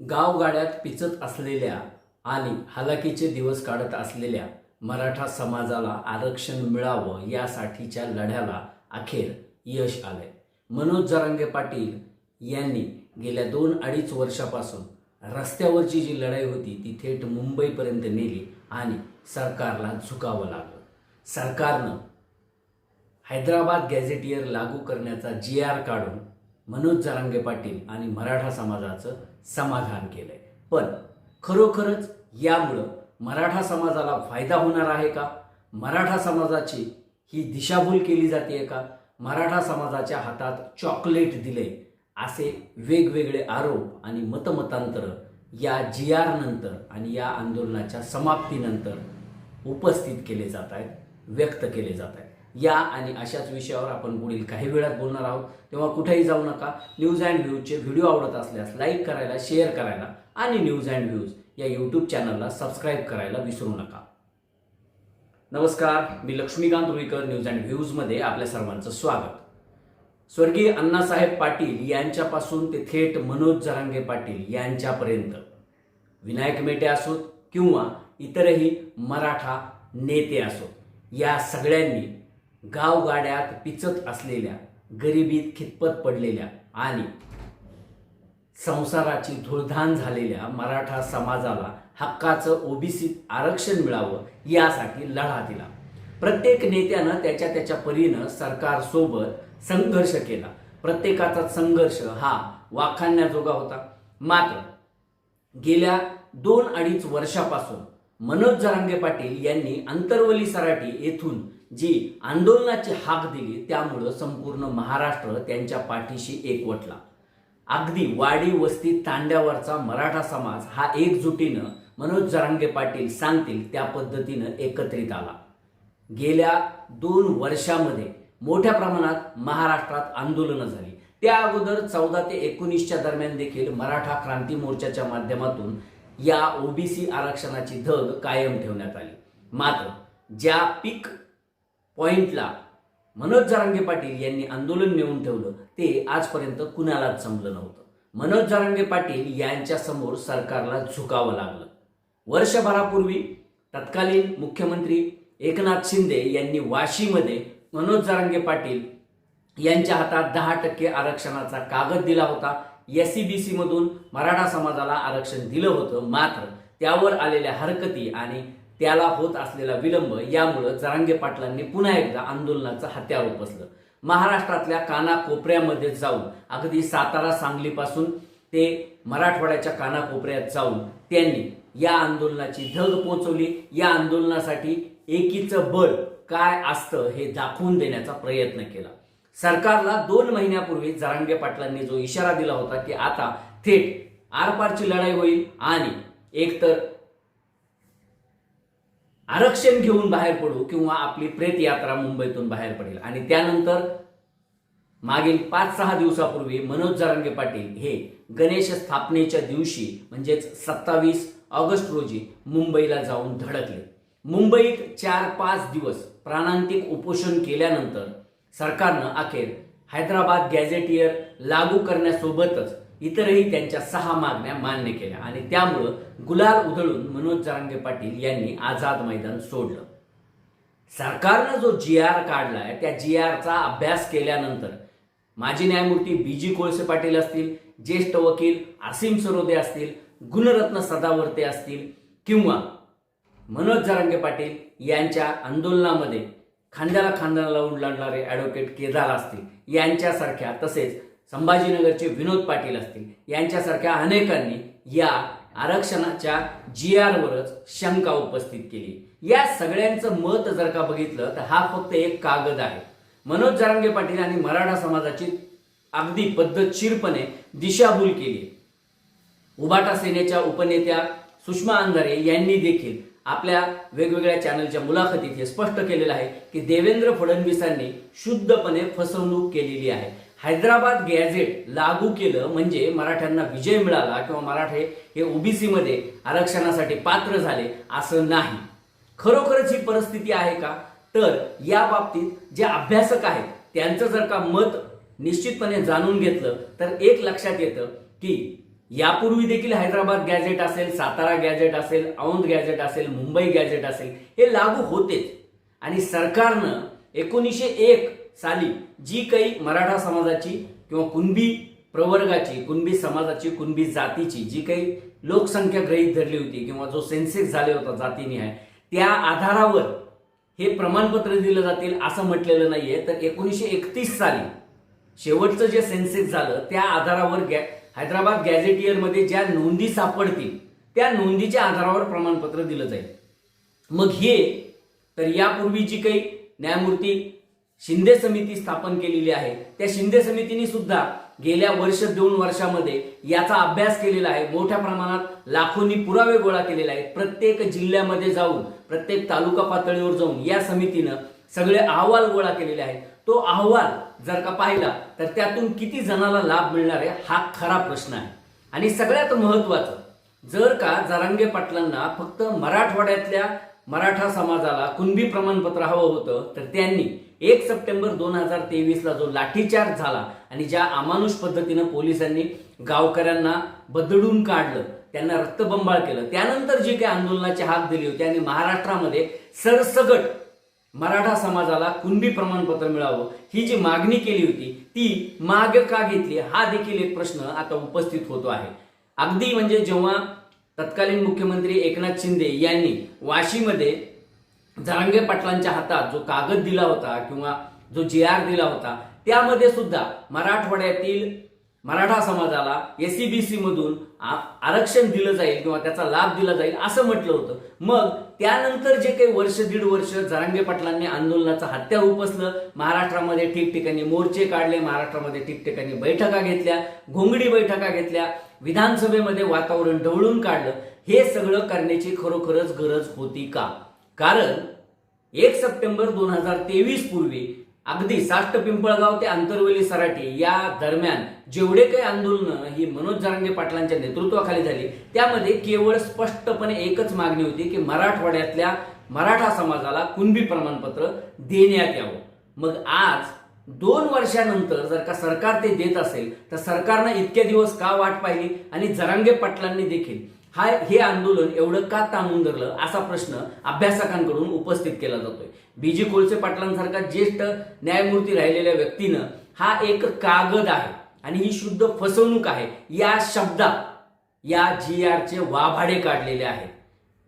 गावगाड्यात पिचत असलेल्या आणि हलाखीचे दिवस काढत असलेल्या मराठा समाजाला आरक्षण मिळावं यासाठीच्या लढ्याला अखेर यश आलंय. मनोज जरांगे पाटील यांनी गेल्या दोन अडीच वर्षापासून रस्त्यावरची जी लढाई होती ती थेट मुंबईपर्यंत नेली आणि सरकारला झुकावं लागलं. सरकारनं हैदराबाद गॅझेटियर लागू करण्याचा जी आर काढून मनोज जरांगे पाटील आणि मराठा समाजाचं समाधान केलंय. पण खरोखरच यामुळं मराठा समाजाला फायदा होणार आहे का? मराठा समाजाची ही दिशाभूल केली जाते का? मराठा समाजाच्या हातात चॉकलेट दिले असे वेगवेगळे आरोप आणि मतमतांतर या जी आर नंतर आणि या आंदोलनाच्या समाप्तीनंतर उपस्थित केले जात आहेत व्यक्त केले जात आहेत. या आणि अशाच विषयावर आपण पुढील काही वेळात बोलणार आहोत. तेव्हा कुठेही जाऊ नका. न्यूज अँड व्ह्यूजचे व्हिडिओ आवडत असल्यास लाईक करायला शेअर करायला आणि न्यूज अँड व्ह्यूज या यूट्यूब चॅनलला सबस्क्राईब करायला विसरू नका. नमस्कार मी लक्ष्मीकांत रुईकर न्यूज अँड व्ह्यूजमध्ये आपल्या सर्वांचं स्वागत. स्वर्गीय अण्णासाहेब पाटील यांच्यापासून ते थेट मनोज जरांगे पाटील यांच्यापर्यंत. विनायक मेटे असोत किंवा इतरही मराठा नेते असोत या सगळ्यांनी गावगाड्यात पिचत असलेल्या गरिबीत खितपत पडलेल्या आणि संसाराची धुळधान झालेल्या मराठा समाजाला हक्काचं ओबीसी आरक्षण मिळावं यासाठी लढा दिला. प्रत्येक नेत्यानं त्याच्या त्याच्या परीनं सरकारसोबत संघर्ष केला. प्रत्येकाचा संघर्ष हा वाखाणण्याजोगा होता. मात्र गेल्या दोन अडीच वर्षापासून मनोज जरांगे पाटील यांनी अंतरवली सराटी येथून जी आंदोलनाची हाक दिली त्यामुळं संपूर्ण महाराष्ट्र त्यांच्या पाठीशी एकवटला. अगदी वाडी वस्ती तांड्यावरचा मराठा समाज हा एकजुटीनं मनोज जरांगे पाटील सांगतील त्या पद्धतीनं एकत्रित आला. गेल्या दोन वर्षामध्ये मोठ्या प्रमाणात महाराष्ट्रात आंदोलनं झाली. त्या अगोदर चौदा ते एकोणीसच्या दरम्यान देखील मराठा क्रांती मोर्चाच्या माध्यमातून या ओबीसी आरक्षणाची धग कायम ठेवण्यात आली. मात्र ज्या पीक पॉईंटला मनोज जारांगे पाटील यांनी आंदोलन नेऊन ठेवलं ते आजपर्यंत कुणालाच जमलं नव्हतं. मनोज जारांगे पाटील यांच्या समोर सरकारला झुकावं लागलं. वर्षभरापूर्वी तत्कालीन मुख्यमंत्री एकनाथ शिंदे यांनी वाशीमध्ये मनोज जारांगे पाटील यांच्या हातात दहा टक्के आरक्षणाचा कागद दिला होता. एस सी बी सीमधून मराठा समाजाला आरक्षण दिलं होतं मात्र त्यावर आलेल्या हरकती आणि त्याला होत असलेला विलंब यामुळं जरांगे पाटलांनी पुन्हा एकदा आंदोलनाचं हत्यार उपसलं. महाराष्ट्रातल्या कानाकोपऱ्यामध्ये जाऊन अगदी सातारा सांगलीपासून ते मराठवाड्याच्या कानाकोपऱ्यात जाऊन त्यांनी या आंदोलनाची धग पोचवली. या आंदोलनासाठी एकीचं बळ काय असतं हे दाखवून देण्याचा प्रयत्न केला. सरकारला दोन महिन्यापूर्वी जरांगे पाटलांनी जो इशारा दिला होता की आता थेट आरपारची लढाई होईल आणि एकतर आरक्षण घेऊन बाहेर पडू किंवा आपली प्रेत यात्रा मुंबईतून बाहेर पडेल. आणि त्यानंतर मागील पाच सहा दिवसापूर्वी मनोज जरांगे पाटील हे गणेश स्थापनेच्या दिवशी म्हणजेच सत्तावीस ऑगस्ट रोजी मुंबईला जाऊन धडकले. मुंबईत चार पाच दिवस प्राणांतिक उपोषण केल्यानंतर सरकारनं अखेर हैदराबाद गॅझेटियर लागू करण्यासोबतच इतरही त्यांच्या सहा मागण्या मान्य केल्या आणि त्यामुळं गुलाल उधळून मनोज जरांगे पाटील यांनी आझाद मैदान सोडलं. सरकारनं जो जी आर काढलाय त्या जी आरचा अभ्यास केल्यानंतर माजी न्यायमूर्ती बी जी कोळसे पाटील असतील ज्येष्ठ वकील असीम सरोदे असतील गुणरत्न सदावर्ते असतील किंवा मनोज जरांगे पाटील यांच्या आंदोलनामध्ये खांद्याला खांद्याला लावून लढणारे ॲडव्होकेट केदार असतील यांच्यासारख्या तसेच संभाजीनगरचे विनोद पाटील असतील. यांच्यासारख्या अनेकांनी या आरक्षणाच्या जी आरवरच शंका उपस्थित केली. या सगळ्यांचं मत जर का बघितलं तर हा फक्त एक कागद आहे. मनोज जरांगे पाटील आणि मराठा समाजाची अगदी पद्धतशीरपणे दिशाभूल केली. उबाटा सेनेच्या उपनेत्या सुषमा अंधारे यांनी देखील आपल्या वेगवेगळ्या चॅनलच्या मुलाखतीत हे स्पष्ट केलेलं आहे की देवेंद्र फडणवीसांनी शुद्धपणे फसवणूक केलेली आहे. हैदराबाद गॅझेट लागू केलं म्हणजे मराठ्यांना विजय मिळाला किंवा मराठे हे ओबीसी मध्ये आरक्षणासाठी पात्र झाले असं नाही. खरोखरच ही परिस्थिती आहे का? तर या बाबतीत जे अभ्यासक आहेत त्यांचं जर का मत निश्चितपणे जाणून घेतलं तर एक लक्षात येतं की यापूर्वी देखील हैदराबाद गॅझेट असेल सातारा गॅझेट असेल औंध गॅझेट असेल मुंबई गॅझेट असेल हे लागू होतेच. आणि सरकारनं एकोणीसशे एक साली जी काही मराठा समाजाची किंवा कुणबी प्रवर्गाची कुणबी समाजाची कुणबी जातीची जी काही लोकसंख्या ग्रहीत धरली होती किंवा जो सेन्सेक्स झाले होता जातीनिहाय त्या आधारावर हे प्रमाणपत्र दिलं जातील असं म्हटलेलं नाहीये. तर एकोणीसशे एकतीस साली शेवटचं जे सेन्सेक्स झालं त्या आधारावर गॅ हैदराबाद गॅझेटियरमध्ये ज्या नोंदी सापडतील त्या नोंदीच्या आधारावर प्रमाणपत्र दिलं जाईल. मग हे तर यापूर्वी जी काही न्यायमूर्ती शिंदे समिती स्थापन केलेली आहे. त्या शिंदे समितीने सुद्धा गेल्या वर्ष दोन वर्षामध्ये याचा अभ्यास केलेला आहे. मोठ्या प्रमाणात लाखोंनी पुरावे गोळा केलेले आहेत. प्रत्येक जिल्ह्यामध्ये जाऊन प्रत्येक तालुका पातळीवर जाऊन या समितीनं सगळे अहवाल गोळा केलेले आहेत. तो अहवाल जर का पाहिला तर त्यातून किती जणाला लाभ मिळणार आहे हा खरा प्रश्न आहे. आणि सगळ्यात महत्वाचं जर का जरांगे पाटलांना फक्त मराठवाड्यातल्या मराठा समाजाला कुणबी प्रमाणपत्र हवं होतं तर त्यांनी एक सप्टेंबर दोन हजार तेवीसला जो लाठीचार्ज झाला आणि ज्या अमानुष पद्धतीनं पोलिसांनी गावकऱ्यांना बदडून काढलं त्यांना रक्तबंबाळ केलं त्यानंतर जी काही आंदोलनाची हाक दिली होती आणि महाराष्ट्रामध्ये सरसगट मराठा समाजाला कुणबी प्रमाणपत्र मिळावं ही जी मागणी केली होती ती माग का घेतली हा देखील एक प्रश्न आता उपस्थित होतो आहे. अगदी म्हणजे जेव्हा तत्कालीन मुख्यमंत्री एकनाथ शिंदे यांनी वाशीमध्ये जरांगे पाटलांच्या हातात जो कागद दिला होता किंवा जो जे आर दिला होता त्यामध्ये सुद्धा मराठवाड्यातील मराठा समाजाला एससीबीसी मधून आ- आरक्षण दिलं जाईल किंवा त्याचा लाभ दिला जाईल असं म्हटलं होतं. मग त्यानंतर जे काही वर्ष दीड वर्ष जरांगे पाटलांनी आंदोलनाचं हत्या उपसलं महाराष्ट्रामध्ये ठिकठिकाणी मोर्चे काढले महाराष्ट्रामध्ये ठिकठिकाणी बैठका घेतल्या घोंगडी बैठका घेतल्या विधानसभेमध्ये वातावरण ढवळून काढलं हे सगळं करण्याची खरोखरच गरज होती का? कारण एक सप्टेंबर दोन हजार तेवीस पूर्वी अगदी साष्ट पिंपळगाव ते आंतरवेली सराटे या दरम्यान जेवढे काही आंदोलनं ही मनोज जरांगे पाटलांच्या नेतृत्वाखाली झाली त्यामध्ये केवळ स्पष्टपणे एकच मागणी होती की मराठवाड्यातल्या मराठा समाजाला कुणबी प्रमाणपत्र देण्यात यावं. मग आज दोन वर्षानंतर जर का सरकार ते देत असेल तर सरकारनं इतके दिवस का वाट पाहिली? आणि जरांगे पाटलांनी देखील हा हे आंदोलन एवढं का ताणून धरलं? असा प्रश्न अभ्यासकांकडून उपस्थित केला जातोय. बीजी कोळसे पाटलांसारखा ज्येष्ठ न्यायमूर्ती राहिलेल्या व्यक्तीनं हा एक कागद आहे आणि ही शुद्ध फसवणूक आहे. या शब्दात या जी आरचे वाभाडे काढलेले आहेत.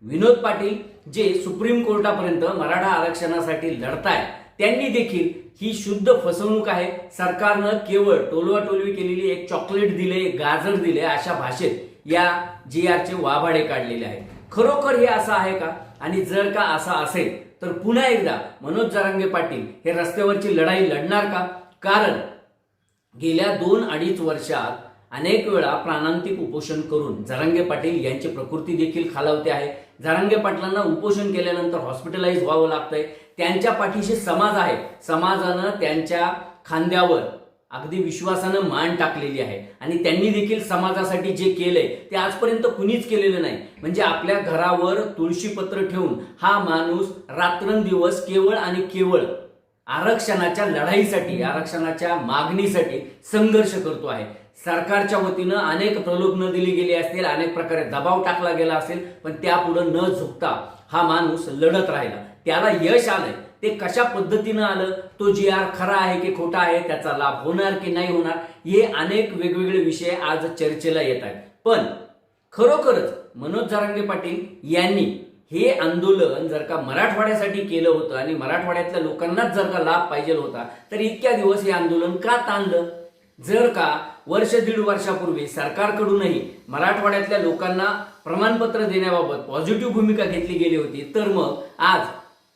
विनोद पाटील जे सुप्रीम कोर्टापर्यंत मराठा आरक्षणासाठी लढताय त्यांनी देखील ही शुद्ध फसवणूक आहे. सरकारनं केवळ टोलवाटोलवी केलेली एक चॉकलेट दिले एक गाजर दिले अशा भाषेत या जी आरचे वाभाडे काढलेले आहेत. खरोखर हे असं आहे का? आणि जर का असं असेल तर पुन्हा एकदा मनोज जरांगे पाटील हे रस्त्यावरची लढाई लढणार का? कारण गेल्या दोन अडीच वर्षात अनेक वेळा प्राणांतिक उपोषण करून जरांगे पाटील यांची प्रकृती देखील खालावते आहे. जरांगे पाटलांना उपोषण केल्यानंतर हॉस्पिटलाइज व्हावं लागतंय. त्यांच्या पाठीशी समाज आहे. समाजानं त्यांच्या खांद्यावर अगदी विश्वासानं मान टाकलेली आहे. आणि त्यांनी देखील समाजासाठी जे केलंय ते आजपर्यंत कुणीच केलेलं नाही. म्हणजे आपल्या घरावर तुळशीपत्र ठेवून हा माणूस रात्रंदिवस केवळ आणि केवळ आरक्षणाच्या लढाईसाठी आरक्षणाच्या मागणीसाठी संघर्ष करतो आहे. सरकारच्या वतीनं अनेक प्रलोभनं दिली गेली असतील अनेक प्रकारे दबाव टाकला गेला असेल पण त्यापुढं न झुकता हा माणूस लढत राहिला. त्याला यश आलंय. ते कशा पद्धतीनं आलं? तो जी आर खरा आहे की खोटा आहे त्याचा लाभ होणार की नाही होणार? हे अनेक वेगवेगळे विषय आज चर्चेला येत आहेत. पण खरोखरच मनोज जरांगे पाटील यांनी हे आंदोलन जर का मराठवाड्यासाठी केलं होतं आणि मराठवाड्यातल्या लोकांनाच जर का लाभ पाहिजे होता तर इतक्या दिवस हे आंदोलन का ताणलं? जर का वर्ष दीड वर्षापूर्वी सरकारकडूनही मराठवाड्यातल्या लोकांना प्रमाणपत्र देण्याबाबत पॉझिटिव्ह भूमिका घेतली गेली होती तर मग आज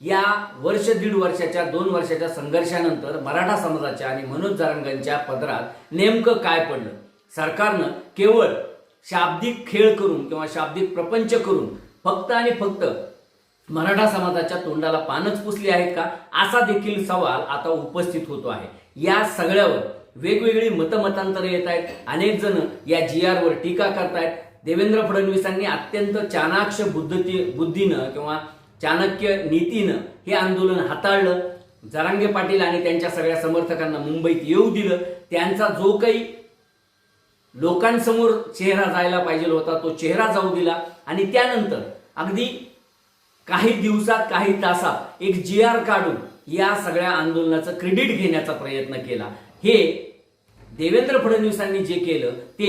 या वर्ष दीड वर्षाच्या दोन वर्षाच्या संघर्षानंतर मराठा समाजाच्या आणि मनोज जारंगांच्या पदरात नेमकं काय पडलं? सरकारनं केवळ शाब्दिक खेळ करून किंवा शाब्दिक प्रपंच करून फक्त आणि फक्त मराठा समाजाच्या तोंडाला पानच पुसली आहेत का? असा देखील सवाल आता उपस्थित होतो आहे. या सगळ्यावर वेगवेगळी मतमतांतरं येत आहेत. अनेक जण या जी आरवर टीका करतायत. देवेंद्र फडणवीसांनी अत्यंत चाणाक्ष बुद्धती बुद्धीनं किंवा चाणक्य नीतीनं हे आंदोलन हाताळलं. जरांगे पाटील आणि त्यांच्या सगळ्या समर्थकांना मुंबईत येऊ दिलं. त्यांचा जो काही लोकांसमोर चेहरा जायला पाहिजे होता तो चेहरा जाऊ दिला. आणि त्यानंतर अगदी काही दिवसात काही तासात एक जी आर काढून या सगळ्या आंदोलनाचं क्रेडिट घेण्याचा प्रयत्न केला. हे देवेंद्र फडणवीसांनी जे केलं ते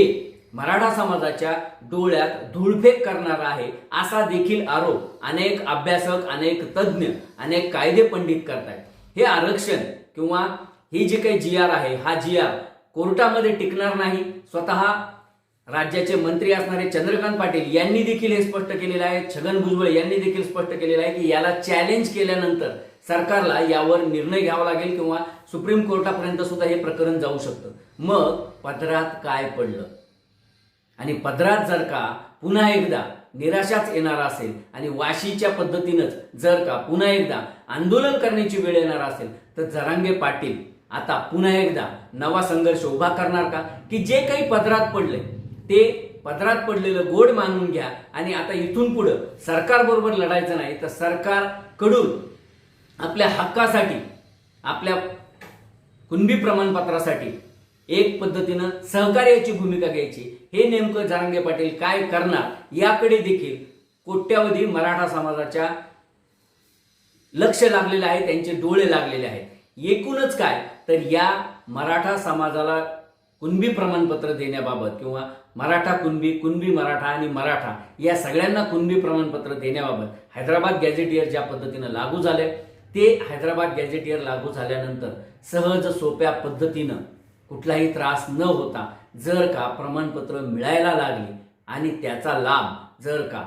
मराठा समाजाच्या डोळ्यात धूळफेक करणार आहे असा देखील आरोप अनेक अभ्यासक अनेक तज्ज्ञ अनेक कायदे पंडित करतायत. हे आरक्षण किंवा ही जी काही जी आर आहे हा जी आर कोर्टामध्ये टिकणार नाही. स्वतः राज्याचे मंत्री असणारे चंद्रकांत पाटील यांनी देखील हे स्पष्ट केलेलं आहे. छगन भुजबळ यांनी देखील स्पष्ट केलेलं आहे की याला चॅलेंज केल्यानंतर सरकारला यावर निर्णय घ्यावा लागेल किंवा सुप्रीम कोर्टापर्यंत सुद्धा हे प्रकरण जाऊ शकतं. मग पत्रात काय पडलं? आणि पदरात जर का पुन्हा एकदा निराशाच येणार असेल आणि वाशीच्या पद्धतीनंच जर का पुन्हा एकदा आंदोलन करण्याची वेळ येणार असेल तर जरांगे पाटील आता पुन्हा एकदा नवा संघर्ष उभा करणार का? की जे काही पदरात पडले ते पदरात पडलेलं गोड मानून घ्या आणि आता इथून पुढं सरकारबरोबर लढायचं नाही तर सरकारकडून आपल्या हक्कासाठी आपल्या कुणबी प्रमाणपत्रासाठी एक पद्धतीनं सहकार्याची भूमिका घ्यायची. हे नेमकं जारंगे पाटील काय करणार याकडे देखील कोट्यावधी मराठा समाजाच्या लक्ष लागलेलं आहे त्यांचे डोळे लागलेले आहेत. एकूणच काय? तर या मराठा समाजाला कुणबी प्रमाणपत्र देण्याबाबत किंवा मराठा कुणबी कुणबी मराठा आणि मराठा या सगळ्यांना कुणबी प्रमाणपत्र देण्याबाबत हैदराबाद गॅझेटियर ज्या पद्धतीनं लागू झाले ते हैदराबाद गॅझेटियर लागू झाल्यानंतर सहज सोप्या पद्धतीनं कुठलाही त्रास न होता जर का प्रमाणपत्र मिळायला लागले आणि त्याचा लाभ जर का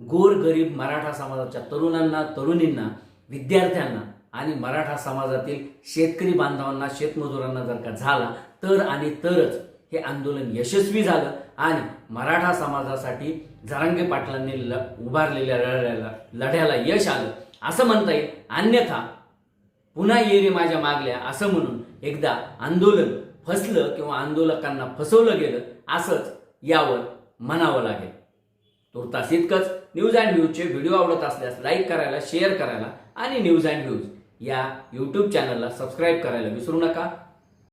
गोरगरीब मराठा समाजाच्या तरुणांना तरुणींना विद्यार्थ्यांना आणि मराठा समाजातील शेतकरी बांधवांना शेतमजुरांना जर का झाला तर आणि तरच हे आंदोलन यशस्वी झालं आणि मराठा समाजासाठी जरांगे पाटलांनी ल उभारलेल्या लढ्याला लढ्याला यश आलं असं म्हणता येईल. अन्यथा पुन्हा ये माझ्या मागल्या. असं म्हणून एकदा आंदोलन फसलं किंवा आंदोलकांना फसवलं गेलं असंच यावर म्हणावं लागेल. तुर्तास इतकंच. न्यूज अँड व्ह्यूजचे व्हिडिओ आवडत असल्यास लाईक करायला शेअर करायला आणि न्यूज अँड व्ह्यूज या यूट्यूब चॅनलला सबस्क्राईब करायला विसरू नका.